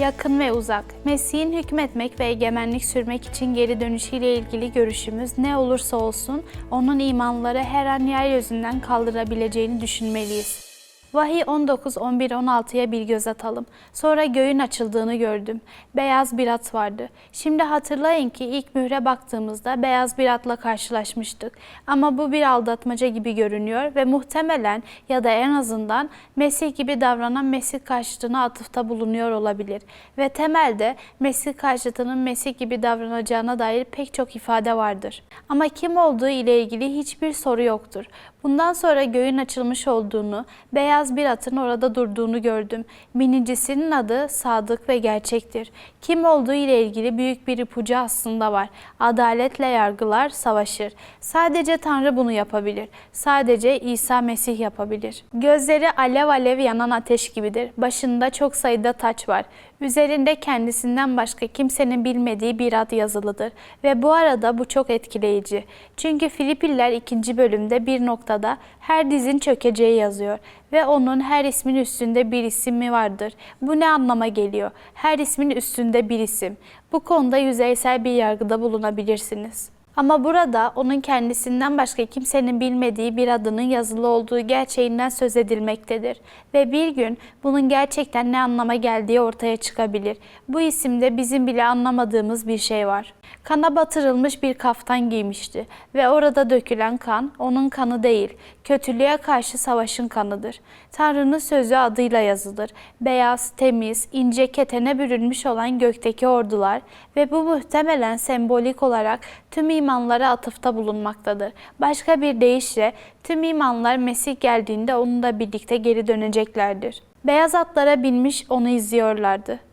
Yakın ve uzak. Mesih'in hükmetmek ve egemenlik sürmek için geri dönüşüyle ilgili görüşümüz ne olursa olsun onun imanları her an yeryüzünden kaldırabileceğini düşünmeliyiz. Vahiy 19, 11, 16'ya bir göz atalım. Sonra göğün açıldığını gördüm. Beyaz bir at vardı. Şimdi hatırlayın ki ilk mühre baktığımızda beyaz bir atla karşılaşmıştık. Ama bu bir aldatmaca gibi görünüyor ve muhtemelen ya da en azından Mesih gibi davranan Mesih karşıtına atıfta bulunuyor olabilir. Ve temelde Mesih karşıtının Mesih gibi davranacağına dair pek çok ifade vardır. Ama kim olduğu ile ilgili hiçbir soru yoktur. Bundan sonra göğün açılmış olduğunu, beyaz bir atın orada durduğunu gördüm. Binicisinin adı sadık ve gerçektir. Kim olduğu ile ilgili büyük bir ipucu aslında var. Adaletle yargılar, savaşır. Sadece Tanrı bunu yapabilir. Sadece İsa Mesih yapabilir. Gözleri alev alev yanan ateş gibidir. Başında çok sayıda taç var. Üzerinde kendisinden başka kimsenin bilmediği bir ad yazılıdır. Ve bu arada bu çok etkileyici. Çünkü Filipiller 2. bölümde bir noktada her dizin çökeceği yazıyor. Ve onun her ismin üstünde bir isim mi vardır? Bu ne anlama geliyor? Her ismin üstünde bir isim. Bu konuda yüzeysel bir yargıda bulunabilirsiniz. Ama burada onun kendisinden başka kimsenin bilmediği bir adının yazılı olduğu gerçeğinden söz edilmektedir. Ve bir gün bunun gerçekten ne anlama geldiği ortaya çıkabilir. Bu isimde bizim bile anlamadığımız bir şey var. Kana batırılmış bir kaftan giymişti ve orada dökülen kan onun kanı değil, kötülüğe karşı savaşın kanıdır. Tanrı'nın sözü adıyla yazılır. Beyaz, temiz, ince ketene bürünmüş olan gökteki ordular ve bu muhtemelen sembolik olarak tüm imanlara atıfta bulunmaktadır. Başka bir deyişle tüm imanlar Mesih geldiğinde onunla birlikte geri döneceklerdir. Beyaz atlara binmiş onu izliyorlardı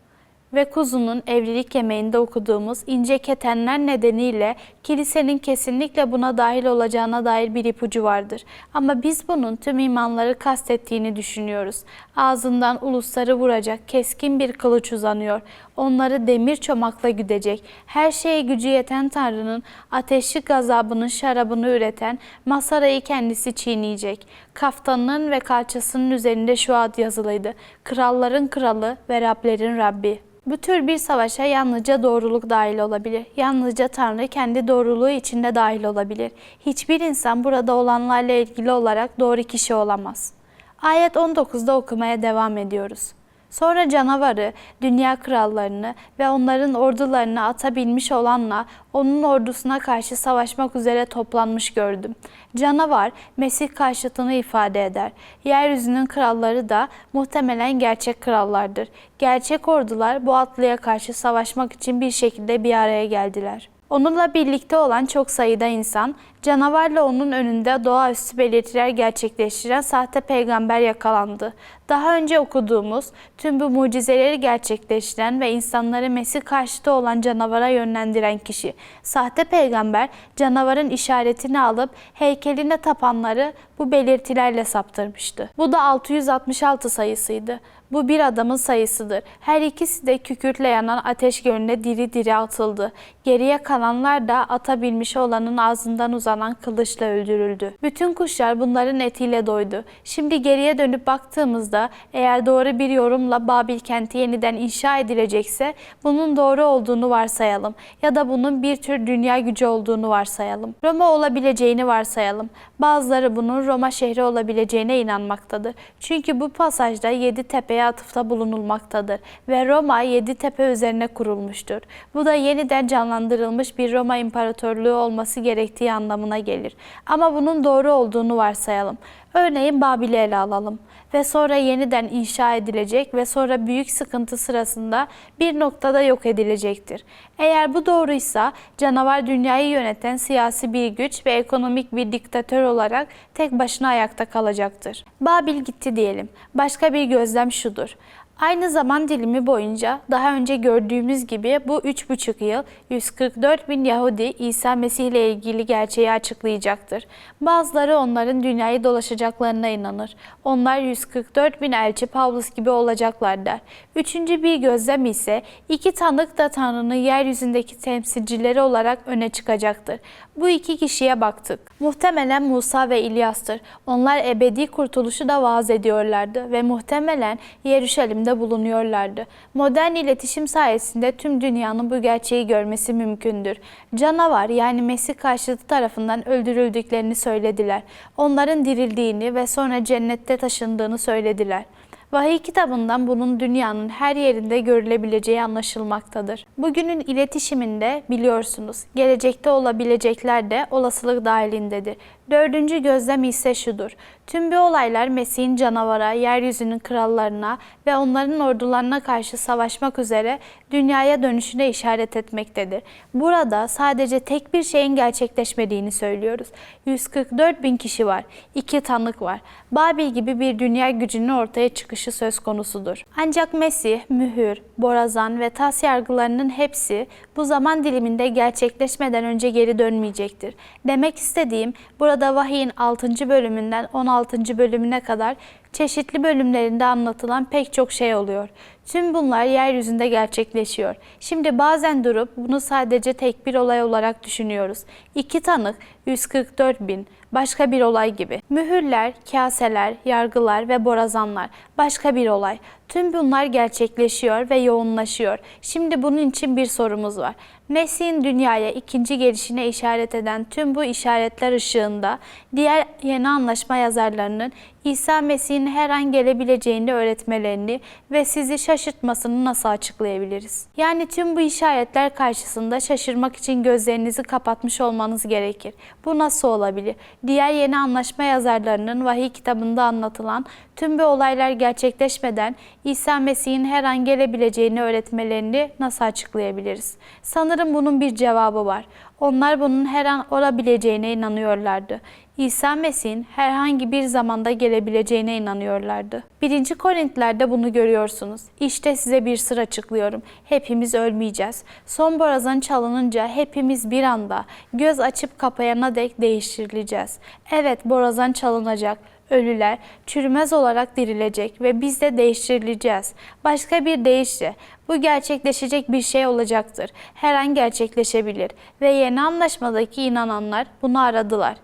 ve kuzunun evlilik yemeğinde okuduğumuz ince ketenler nedeniyle kilisenin kesinlikle buna dahil olacağına dair bir ipucu vardır. Ama biz bunun tüm imanları kastettiğini düşünüyoruz. Ağzından ulusları vuracak keskin bir kılıç uzanıyor. Onları demir çomakla güdecek. Her şeye gücü yeten Tanrı'nın ateşli gazabının şarabını üreten Masara'yı kendisi çiğneyecek. Kaftanının ve kalçasının üzerinde şu ad yazılıydı. Kralların kralı ve Rablerin Rabbi. Bu tür bir savaşa yalnızca doğruluk dahil olabilir. Yalnızca Tanrı kendi doğruluğu içinde dahil olabilir. Hiçbir insan burada olanlarla ilgili olarak doğru kişi olamaz. Ayet 19'da okumaya devam ediyoruz. Sonra canavarı, dünya krallarını ve onların ordularını atabilmiş olanla onun ordusuna karşı savaşmak üzere toplanmış gördüm. Canavar, Mesih karşıtını ifade eder. Yeryüzünün kralları da muhtemelen gerçek krallardır. Gerçek ordular bu atlıya karşı savaşmak için bir şekilde bir araya geldiler. Onunla birlikte olan çok sayıda insan, canavarla onun önünde doğaüstü belirtiler gerçekleştiren sahte peygamber yakalandı. Daha önce okuduğumuz tüm bu mucizeleri gerçekleştiren ve insanları Mesih karşıtı olan canavara yönlendiren kişi. Sahte peygamber canavarın işaretini alıp heykeline tapanları bu belirtilerle saptırmıştı. Bu da 666 sayısıydı. Bu bir adamın sayısıdır. Her ikisi de kükürtle yanan ateş gölüne diri diri atıldı. Geriye kalanlar da ata binmiş olanın ağzından uzanan kılıçla öldürüldü. Bütün kuşlar bunların etiyle doydu. Şimdi geriye dönüp baktığımızda eğer doğru bir yorumla Babil kenti yeniden inşa edilecekse bunun doğru olduğunu varsayalım ya da bunun bir tür dünya gücü olduğunu varsayalım. Roma olabileceğini varsayalım. Bazıları bunun Roma şehri olabileceğine inanmaktadır. Çünkü bu pasajda yedi tepeye atıfta bulunulmaktadır ve Roma yedi tepe üzerine kurulmuştur. Bu da yeniden canlandırılmış bir Roma İmparatorluğu olması gerektiği anlamına gelir. Ama bunun doğru olduğunu varsayalım. Örneğin Babil'i ele alalım ve sonra yeniden inşa edilecek ve sonra büyük sıkıntı sırasında bir noktada yok edilecektir. Eğer bu doğruysa canavar dünyayı yöneten siyasi bir güç ve ekonomik bir diktatör olarak tek başına ayakta kalacaktır. Babil gitti diyelim. Başka bir gözlem şudur. Aynı zaman dilimi boyunca daha önce gördüğümüz gibi bu 3,5 yıl 144 bin Yahudi İsa Mesih ile ilgili gerçeği açıklayacaktır. Bazıları onların dünyayı dolaşacaklarına inanır. Onlar 144 bin elçi Pavlus gibi olacaklar der. Üçüncü bir gözlem ise iki tanık da Tanrı'nın yeryüzündeki temsilcileri olarak öne çıkacaktır. Bu iki kişiye baktık. Muhtemelen Musa ve İlyas'tır. Onlar ebedi kurtuluşu da vaaz ediyorlardı ve muhtemelen Yeruşalim'de iletişimde bulunuyorlardı. Modern iletişim sayesinde tüm dünyanın bu gerçeği görmesi mümkündür. Canavar yani Mesih karşıtı tarafından öldürüldüklerini söylediler. Onların dirildiğini ve sonra cennette taşındığını söylediler. Vahiy kitabından bunun dünyanın her yerinde görülebileceği anlaşılmaktadır. Bugünün iletişiminde biliyorsunuz, gelecekte olabilecekler de olasılık dahilindedir. Dördüncü gözlem ise şudur. Tüm bu olaylar Mesih'in canavara, yeryüzünün krallarına ve onların ordularına karşı savaşmak üzere dünyaya dönüşüne işaret etmektedir. Burada sadece tek bir şeyin gerçekleşmediğini söylüyoruz. 144 bin kişi var, iki tanık var. Babil gibi bir dünya gücünün ortaya çıkışı söz konusudur. Ancak Mesih, mühür, borazan ve tas yargılarının hepsi bu zaman diliminde gerçekleşmeden önce geri dönmeyecektir. Demek istediğim burada vahiyin 6. bölümünden 16. bölümüne kadar çeşitli bölümlerinde anlatılan pek çok şey oluyor. Tüm bunlar yeryüzünde gerçekleşiyor. Şimdi bazen durup bunu sadece tek bir olay olarak düşünüyoruz. İki tanık 144 bin, başka bir olay gibi. Mühürler, kaseler, yargılar ve borazanlar başka bir olay. Tüm bunlar gerçekleşiyor ve yoğunlaşıyor. Şimdi bunun için bir sorumuz var. Mesih'in dünyaya ikinci gelişine işaret eden tüm bu işaretler ışığında diğer yeni anlaşma yazarlarının İsa Mesih'in her an gelebileceğini öğretmelerini ve sizi şaşırtmasını nasıl açıklayabiliriz? Yani tüm bu işaretler karşısında şaşırmak için gözlerinizi kapatmış olmanız gerekir. Bu nasıl olabilir? Diğer yeni anlaşma yazarlarının vahiy kitabında anlatılan tüm bu olaylar gerçekleşmeden İsa Mesih'in her an gelebileceğini öğretmelerini nasıl açıklayabiliriz? Sanırım bunun bir cevabı var. Onlar bunun her an olabileceğine inanıyorlardı. İsa Mesih'in herhangi bir zamanda gelebileceğine inanıyorlardı. 1. Korintler'de bunu görüyorsunuz. İşte size bir sır açıklıyorum. Hepimiz ölmeyeceğiz. Son borazan çalınınca hepimiz bir anda göz açıp kapayana dek değiştirileceğiz. Evet borazan çalınacak. Ölüler çürümez olarak dirilecek ve biz de değiştirileceğiz. Başka bir deyişle bu gerçekleşecek bir şey olacaktır. Her an gerçekleşebilir ve yeni anlaşmadaki inananlar bunu aradılar.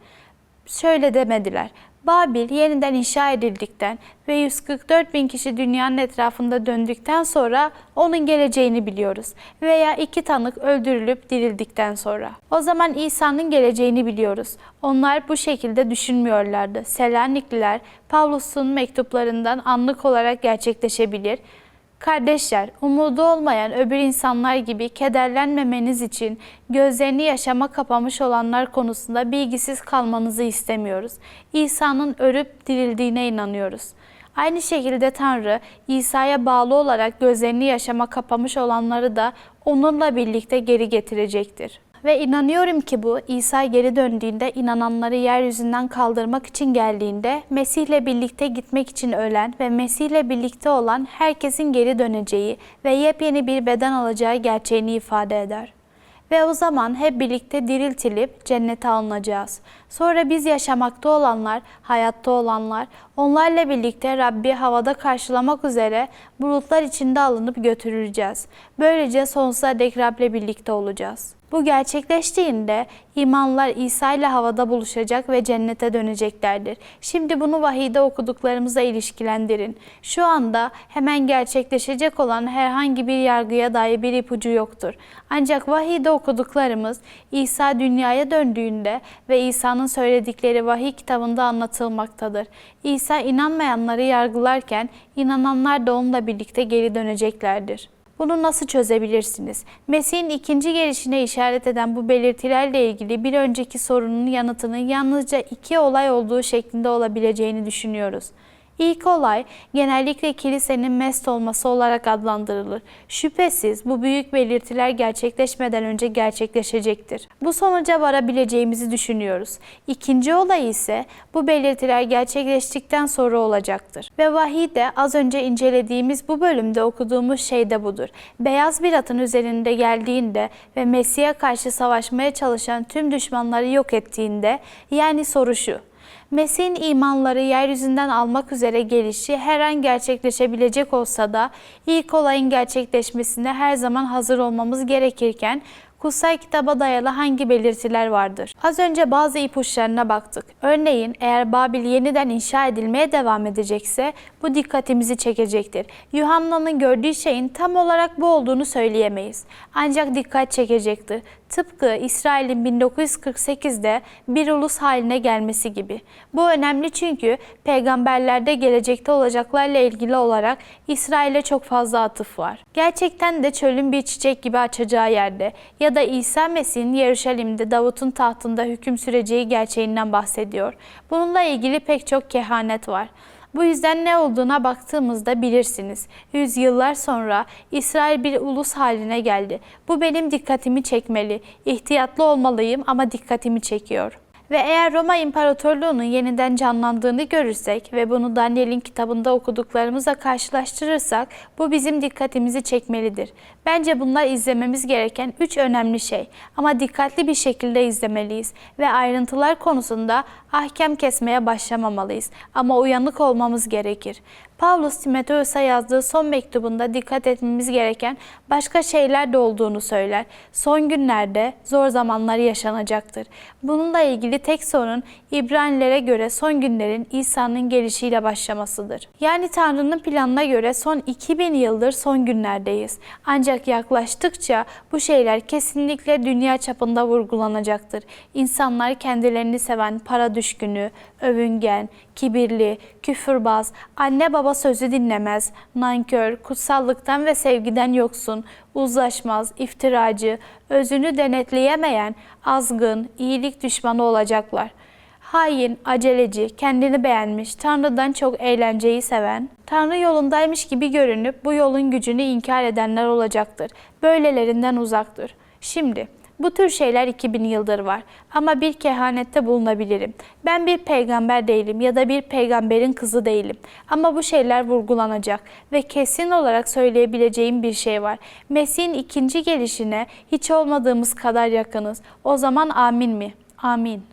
Şöyle demediler. Babil yeniden inşa edildikten ve 144 bin kişi dünyanın etrafında döndükten sonra onun geleceğini biliyoruz. Veya iki tanık öldürülüp dirildikten sonra. O zaman İsa'nın geleceğini biliyoruz. Onlar bu şekilde düşünmüyorlardı. Selanikliler Pavlus'un mektuplarından anlık olarak gerçekleşebilir. Kardeşler, umudu olmayan öbür insanlar gibi kederlenmemeniz için gözlerini yaşama kapamış olanlar konusunda bilgisiz kalmanızı istemiyoruz. İsa'nın örüp dirildiğine inanıyoruz. Aynı şekilde Tanrı, İsa'ya bağlı olarak gözlerini yaşama kapamış olanları da onunla birlikte geri getirecektir. Ve inanıyorum ki bu İsa geri döndüğünde inananları yeryüzünden kaldırmak için geldiğinde Mesih'le birlikte gitmek için ölen ve Mesih'le birlikte olan herkesin geri döneceği ve yepyeni bir beden alacağı gerçeğini ifade eder. Ve o zaman hep birlikte diriltilip cennete alınacağız. Sonra biz yaşamakta olanlar, hayatta olanlar, onlarla birlikte Rabbi havada karşılamak üzere bulutlar içinde alınıp götürüleceğiz. Böylece sonsuza dek Rab'le birlikte olacağız. Bu gerçekleştiğinde imanlar İsa ile havada buluşacak ve cennete döneceklerdir. Şimdi bunu vahiyde okuduklarımıza ilişkilendirin. Şu anda hemen gerçekleşecek olan herhangi bir yargıya dair bir ipucu yoktur. Ancak vahiyde okuduklarımız İsa dünyaya döndüğünde ve İsa'nın söyledikleri vahiy kitabında anlatılmaktadır. İsa inanmayanları yargılarken inananlar da onunla birlikte geri döneceklerdir. Bunu nasıl çözebilirsiniz? Mesih'in ikinci gelişine işaret eden bu belirtilerle ilgili bir önceki sorunun yanıtının yalnızca iki olay olduğu şeklinde olabileceğini düşünüyoruz. İlk olay genellikle kilisenin mest olması olarak adlandırılır. Şüphesiz bu büyük belirtiler gerçekleşmeden önce gerçekleşecektir. Bu sonuca varabileceğimizi düşünüyoruz. İkinci olay ise bu belirtiler gerçekleştikten sonra olacaktır. Ve vahiy de az önce incelediğimiz bu bölümde okuduğumuz şey de budur. Beyaz bir atın üzerinde geldiğinde ve Mesih'e karşı savaşmaya çalışan tüm düşmanları yok ettiğinde yani soru şu. Mesih'in imanları yeryüzünden almak üzere gelişi her an gerçekleşebilecek olsa da ilk olayın gerçekleşmesine her zaman hazır olmamız gerekirken kutsal kitaba dayalı hangi belirtiler vardır? Az önce bazı ipuçlarına baktık. Örneğin eğer Babil yeniden inşa edilmeye devam edecekse bu dikkatimizi çekecektir. Yuhanna'nın gördüğü şeyin tam olarak bu olduğunu söyleyemeyiz. Ancak dikkat çekecektir. Tıpkı İsrail'in 1948'de bir ulus haline gelmesi gibi. Bu önemli çünkü peygamberlerde gelecekte olacaklarla ilgili olarak İsrail'e çok fazla atıf var. Gerçekten de çölün bir çiçek gibi açacağı yerde ya da İsa Mesih'in Yeruşalim'de Davut'un tahtında hüküm süreceği gerçeğinden bahsediyor. Bununla ilgili pek çok kehanet var. Bu yüzden ne olduğuna baktığımızda bilirsiniz. Yüzyıllar sonra İsrail bir ulus haline geldi. Bu benim dikkatimi çekmeli. İhtiyatlı olmalıyım ama dikkatimi çekiyor. Ve eğer Roma İmparatorluğu'nun yeniden canlandığını görürsek ve bunu Daniel'in kitabında okuduklarımızla karşılaştırırsak bu bizim dikkatimizi çekmelidir. Bence bunlar izlememiz gereken üç önemli şey ama dikkatli bir şekilde izlemeliyiz ve ayrıntılar konusunda ahkam kesmeye başlamamalıyız ama uyanık olmamız gerekir. Pavlus Timoteus'a yazdığı son mektubunda dikkat etmemiz gereken başka şeyler de olduğunu söyler. Son günlerde zor zamanlar yaşanacaktır. Bununla ilgili tek sorun İbranilere göre son günlerin İsa'nın gelişiyle başlamasıdır. Yani Tanrı'nın planına göre son 2000 yıldır son günlerdeyiz. Ancak yaklaştıkça bu şeyler kesinlikle dünya çapında vurgulanacaktır. İnsanlar kendilerini seven para düşkünü, övüngen, kibirli, küfürbaz, anne baba sözü dinlemez, nankör, kutsallıktan ve sevgiden yoksun, uzlaşmaz, iftiracı, özünü denetleyemeyen, azgın, iyilik düşmanı olacaklar. Hain, aceleci, kendini beğenmiş, Tanrı'dan çok eğlenceyi seven, Tanrı yolundaymış gibi görünüp bu yolun gücünü inkar edenler olacaktır. Böylelerinden uzaktır. Şimdi bu tür şeyler 2000 yıldır var ama bir kehanette bulunabilirim. Ben bir peygamber değilim ya da bir peygamberin kızı değilim. Ama bu şeyler vurgulanacak ve kesin olarak söyleyebileceğim bir şey var. Mesih'in ikinci gelişine hiç olmadığımız kadar yakınız. O zaman amin mi? Amin.